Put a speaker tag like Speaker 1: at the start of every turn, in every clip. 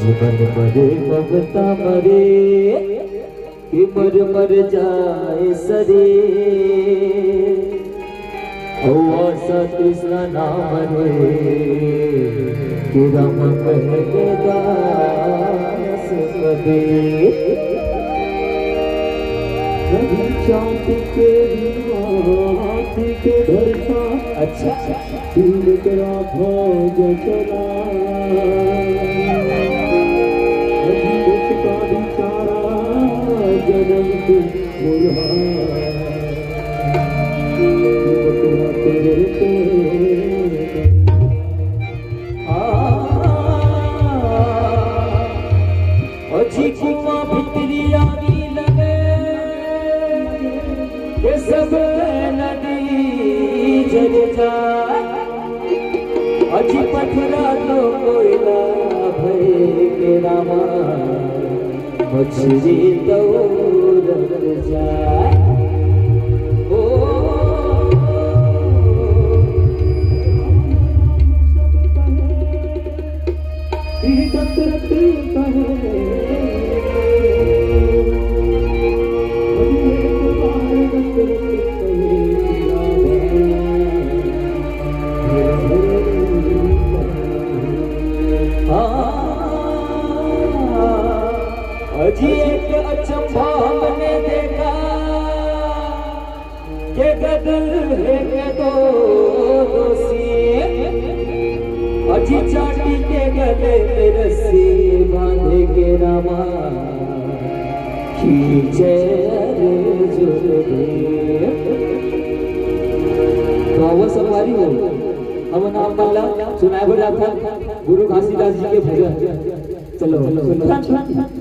Speaker 1: जीवन मरे ममता मरे कि मर मर जाए सरे ओ आशा कृष्ण नाम रे कि राम कहके दास सदे कभी चाँद के के धरता अच्छा, अच्छा। भोज चला। अॼु पथरा तो कोई न भई के रामा मछली तो Yeah. बांधे के रामा खींचे तो वो सवारी हो हम नाम मल्ला सुनाए बड़ा था गुरु घासीदास जी के भजन चलो सुनो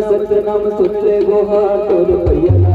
Speaker 1: सत्यनाम सुन ले गोहा तो भैया।